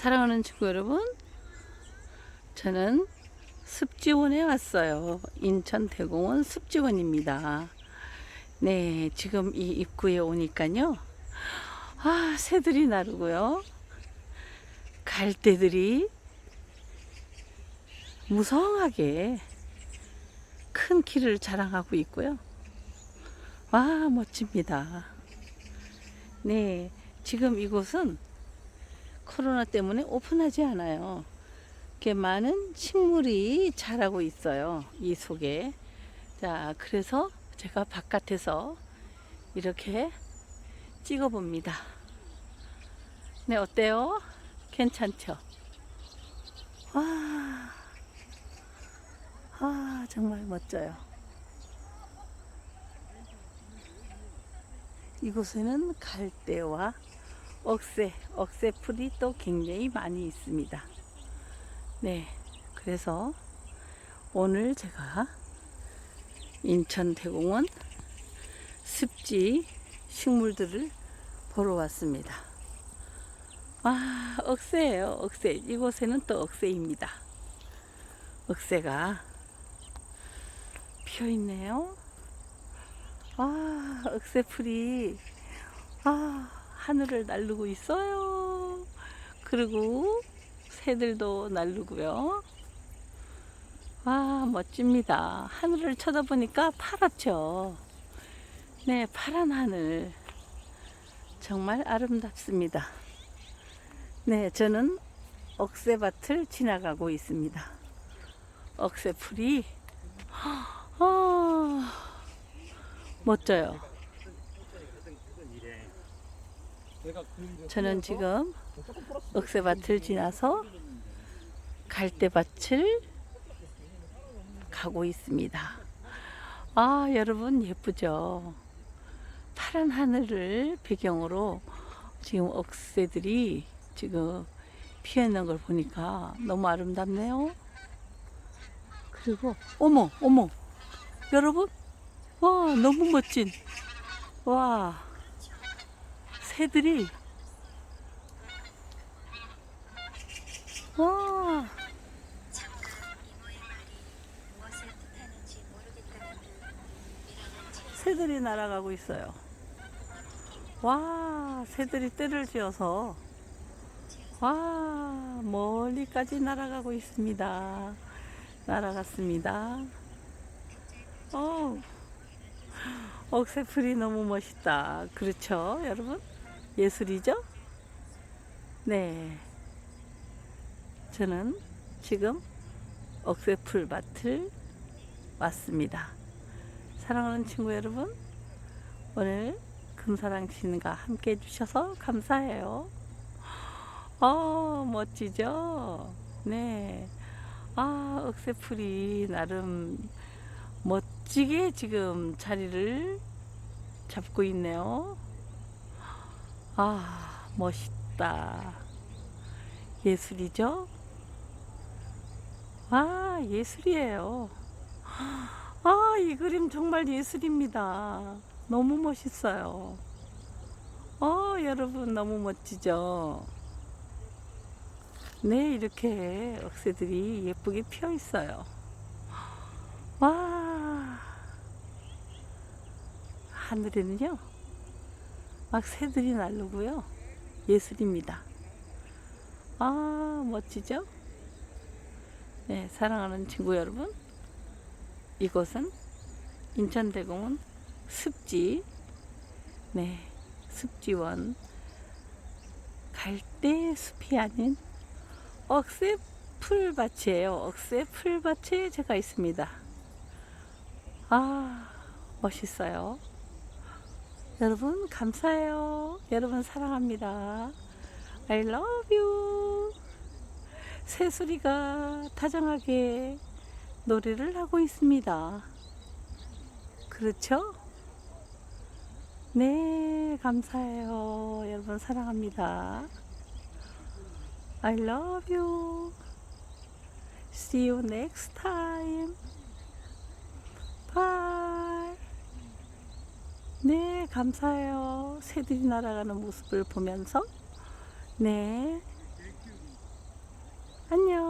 사랑하는 친구 여러분, 저는 습지원에 왔어요. 인천 대공원 습지원입니다. 네, 지금 이 입구에 오니까요. 아, 새들이 나르고요. 갈대들이 무성하게 큰 키를 자랑하고 있고요. 와, 멋집니다. 네, 지금 이곳은 코로나 때문에 오픈하지 않아요. 이렇게 많은 식물이 자라고 있어요. 이 속에. 자, 그래서 제가 바깥에서 이렇게 찍어 봅니다. 네, 어때요? 괜찮죠? 와, 아, 정말 멋져요. 이곳에는 갈대와 억새, 억새 풀이 또 굉장히 많이 있습니다. 네, 그래서 오늘 제가 인천 대공원 습지 식물들을 보러 왔습니다. 와, 억새예요, 억새. 이곳에는 또 억새입니다. 억새가 피어 있네요. 아, 억새 풀이 아, 하늘을 날르고 있어요. 그리고 새들도 날르고요. 와, 멋집니다. 하늘을 쳐다보니까 파랗죠. 네, 파란 하늘. 정말 아름답습니다. 네, 저는 억새밭을 지나가고 있습니다. 억새풀이, 아, 멋져요. 저는 지금 억새밭을 지나서 갈대밭을 가고 있습니다. 아, 여러분 예쁘죠? 파란 하늘을 배경으로 지금 억새들이 지금 피어 있는 걸 보니까 너무 아름답네요. 그리고 어머, 어머. 여러분? 와, 너무 멋진. 와. 새들이 와 새들이 날아가고 있어요. 와 새들이 떼를 지어서 와 멀리까지 날아가고 있습니다. 날아갔습니다. 어 억새풀이 너무 멋있다. 그렇죠, 여러분? 예술이죠? 네. 저는 지금 억새풀 밭을 왔습니다. 사랑하는 친구 여러분, 오늘 금사랑 신과 함께 해주셔서 감사해요. 어, 멋지죠? 네. 아, 억새풀이 나름 멋지게 지금 자리를 잡고 있네요. 아, 멋있다. 예술이죠? 아, 예술이에요. 아, 이 그림 정말 예술입니다. 너무 멋있어요. 어, 여러분 너무 멋지죠? 네, 이렇게 억새들이 예쁘게 피어 있어요. 와, 하늘에는요, 막 새들이 날르고요. 예술입니다. 아, 멋지죠? 네, 사랑하는 친구 여러분. 이곳은 인천대공원 습지, 네, 습지원 갈대 숲이 아닌 억새 풀밭이에요. 억새 풀밭에 제가 있습니다. 아, 멋있어요. 여러분, 감사해요. 여러분, 사랑합니다. I love you. 새소리가 다정하게 노래를 하고 있습니다. 그렇죠? 네, 감사해요. 여러분, 사랑합니다. I love you. See you next time. Bye. 네, 감사해요. 새들이 날아가는 모습을 보면서. 네. 안녕.